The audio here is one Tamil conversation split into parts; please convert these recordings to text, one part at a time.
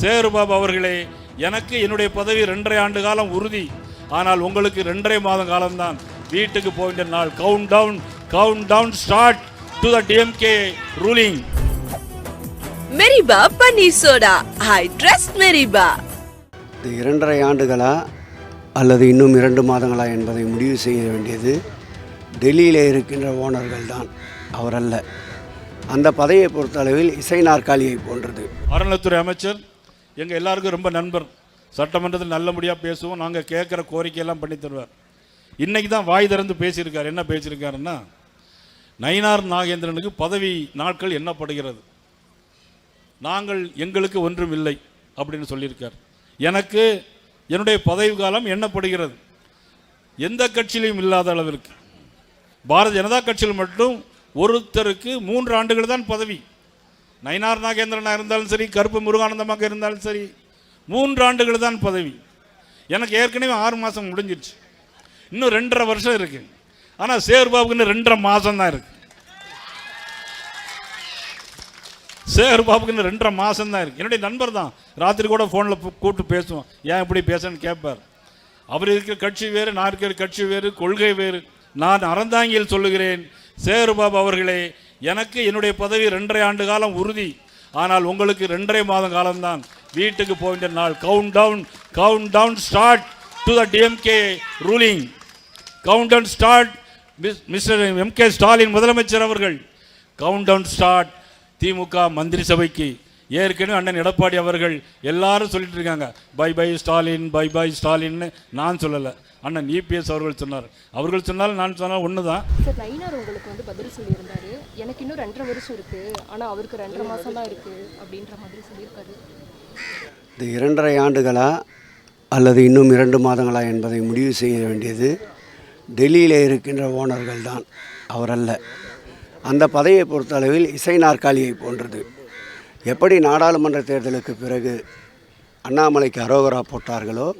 சேருபாபு அவர்களே எனக்கு என்னுடைய பதவி ரெண்டரை ஆண்டு காலம் உறுதி. ஆனால் உங்களுக்கு ரெண்டரை மாதம் காலம்தான். வீட்டுக்கு போகின்ற நாள். Count down count down start to the DMK ruling மெரிபா பன்னீர் சோடா. ஐ ட்ரஸ்ட் மெரிபா. இது இரண்டரை ஆண்டுகளா அல்லது இன்னும் இரண்டு மாதங்களா என்பதை முடிவு செய்ய வேண்டியது டெல்லியில் இருக்கின்ற ஓனர்கள் தான் அவரல்ல. அந்த பதவியை பொறுத்தளவில் இசை நாற்காலியை போன்றது. அறநிலைத்துறை அமைச்சர் எங்கள் எல்லாருக்கும் ரொம்ப நண்பர். சட்டமன்றத்தில் நல்லபடியாக பேசுவோம். நாங்கள் கேட்குற கோரிக்கையெல்லாம் பண்ணி தருவார். இன்றைக்கி தான் வாய் திறந்து பேசியிருக்கார். என்ன பேசியிருக்காருன்னா நயினார் நாகேந்திரனுக்கு பதவி நாட்கள் எண்ணப்படுகிறது. நாங்கள் எங்களுக்கு ஒன்றும் இல்லை அப்படின்னு சொல்லியிருக்கார். எனக்கு என்னுடைய பதவி காலம் எண்ணப்படுகிறது. எந்த கட்சியிலையும் இல்லாத அளவிற்கு. பாரதிய ஜனதா கட்சியில் மட்டும் ஒருத்தருக்கு மூன்று ஆண்டுகள் தான் பதவி. நயினார் நாகேந்திரனாக இருந்தாலும் சரி கருப்பு முருகானந்தமாக இருந்தாலும் சரி மூன்று ஆண்டுகள் தான் பதவி. எனக்கு ஏற்கனவே ஆறு மாதம் முடிஞ்சிருச்சு. இன்னும் ரெண்டரை வருஷம் இருக்கு. ஆனால் சேர்பாபுக்குன்னு ரெண்டரை மாதம் தான் இருக்கு. சேகர் ரெண்டரை மாதம் தான் இருக்கு. என்னுடைய நண்பர் தான். ராத்திரி கூட ஃபோனில் கூப்பிட்டு பேசுவோம் ஏன் இப்படி பேசன்னு கேட்பார். அவர் இருக்கிற கட்சி வேறு நான் இருக்கிற கட்சி வேறு கொள்கை வேறு. நான் அறந்தாங்கியில் சொல்லுகிறேன். சேகர் பாபு அவர்களே எனக்கு என்னுடைய பதவி ரெண்டரை ஆண்டு காலம் உறுதி. ஆனால் உங்களுக்கு ரெண்டரை மாதம் காலம்தான். வீட்டுக்கு போகின்ற நாள். Count down count down start to the DMK ruling count down start mister M K Stalin முதலமைச்சர் அவர்கள். கவுண்ட் டவுன் ஸ்டார்ட் திமுக மந்திரி சபைக்கு ஏற்கனவே அண்ணன் எடப்பாடி அவர்கள் எல்லாரும் சொல்லிட்டு இருக்காங்க. Bye bye Stalin bye bye ஸ்டாலின்னு. நான் சொல்லலை. அண்ணன் இபிஎஸ் அவர்கள் சொன்னார். அவர்கள் சொன்னாலும் நான் சொன்னாலும் ஒன்று தான் சார் நயினார் உங்களுக்கு வந்து பதில் சொல்லியிருந்தாரு. எனக்கு இன்னும் ரெண்டரை வருஷம் இருக்கு. ஆனா அவருக்கு ரெண்டரை மாசம் தான் இருக்கு அப்படின்ற மாதிரி சொல்லியிருக்காரு. இது இரண்டரை ஆண்டுகளா அல்லது இன்னும் இரண்டு மாதங்களா என்பதை முடிவு செய்ய வேண்டியது டெல்லியில் இருக்கின்ற ஓனர்கள் தான் அவரல்ல. அந்த பதவியை பொறுத்தளவில் இசை நாற்காலியை போன்றது. எப்படி நாடாளுமன்ற தேர்தலுக்கு பிறகு அண்ணாமலைக்கு அரோகரா போட்டார்களோ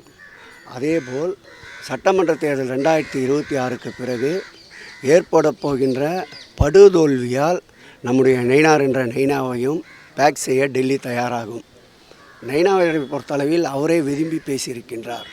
அதேபோல் சட்டமன்ற தேர்தல் ரெண்டாயிரத்தி இருபத்தி ஆறுக்கு பிறகு ஏற்பட போகின்ற படுதோல்வியால் நம்முடைய நைனார் என்ற நைனாவையும் பேக் செய்ய டெல்லி தயாராகும். நைனாவை பொறுத்தளவில் அவரே விரும்பி பேசியிருக்கின்றார்.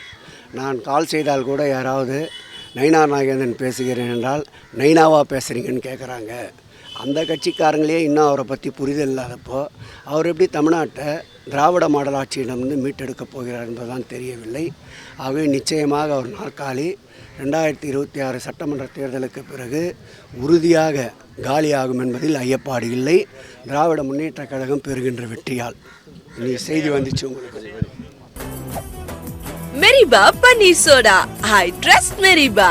நான் கால் செய்தால் கூட யாராவது நைனா நாகேந்திரன் பேசுகிறேன் என்றால் நைனாவா பேசுகிறீங்கன்னு கேட்குறாங்க அந்த கட்சிக்காரங்களே இன்னும் அவரை பற்றி புரிதல் இல்லாதப்போ அவர் எப்படி தமிழ்நாட்டை திராவிட மாடல் ஆட்சியிடமிருந்து மீட்டெடுக்கப் போகிறார் என்பதுதான் தெரியவில்லை. ஆகவே நிச்சயமாக அவர் நாற்காலி ரெண்டாயிரத்தி இருபத்தி ஆறு சட்டமன்ற தேர்தலுக்கு பிறகு உறுதியாக காலியாகும் என்பதில் ஐயப்பாடு இல்லை. திராவிட முன்னேற்றக் கழகம் பெறுகின்ற வெற்றியால். நீ செய்தி வந்துச்சு உங்களுக்கு. மெரிபா பன்னீர் சோடா. I trust மெரிபா.